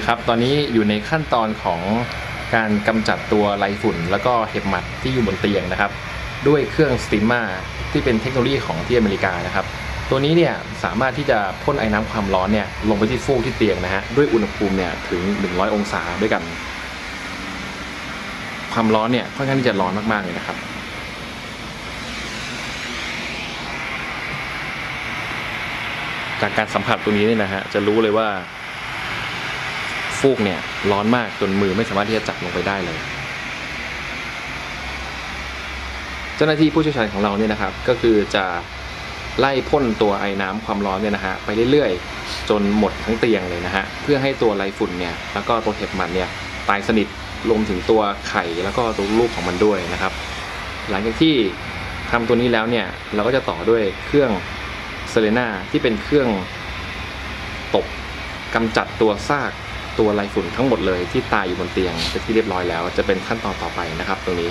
คครับ ตอนนี้อยู่ในขั้นตอนของการกำจัดตัวไรฝุ่น แล้วก็เห็บหมัดที่อยู่บนเตียงนะครับ ด้วยเครื่องสตีมมาที่เป็นเทคโนโลยีของที่อเมริกานะครับ ตัวนี้เนี่ยสามารถที่จะพ่นไอ้น้ำความร้อนเนี่ยลงไปที่ฟูกที่เตียงนะฮะด้วยอุณหภูมิเนี่ยถึง 100 องศาด้วยกัน ความร้อนเนี่ยค่อนข้างที่จะร้อนมากๆเลยนะครับจากการสัมผัสตัวนี้เนี่ยนะฮะจะรู้เลยว่า ฟูกเนี่ยร้อนมากจนมือไม่สามารถที่จะจับลงไปได้เลย เจ้าหน้าที่ผู้เชี่ยวชาญของเราเนี่ยนะครับ ก็คือจะไล่พ่นตัวไอ้น้ำความร้อนเนี่ยนะฮะไปเรื่อยๆ จนหมดทั้งเตียงเลยนะฮะเพื่อให้ตัวไรฝุ่นเนี่ยแล้วก็ตัวเห็บหมันเนี่ยตายสนิทรวมถึงตัวไข่แล้วก็ตัวลูกของมันด้วยนะครับ หลังจากที่ทำตัวนี้แล้วเนี่ยเราก็จะต่อด้วยเครื่องเซเลนาที่เป็นเครื่องตบกำจัดตัวซาก ตัวลายฝุ่นทั้งหมดเลยที่ตายอยู่บนเตียงเป็นที่เรียบร้อยแล้ว จะเป็นขั้นตอนต่อไปนะครับ ตรงนี้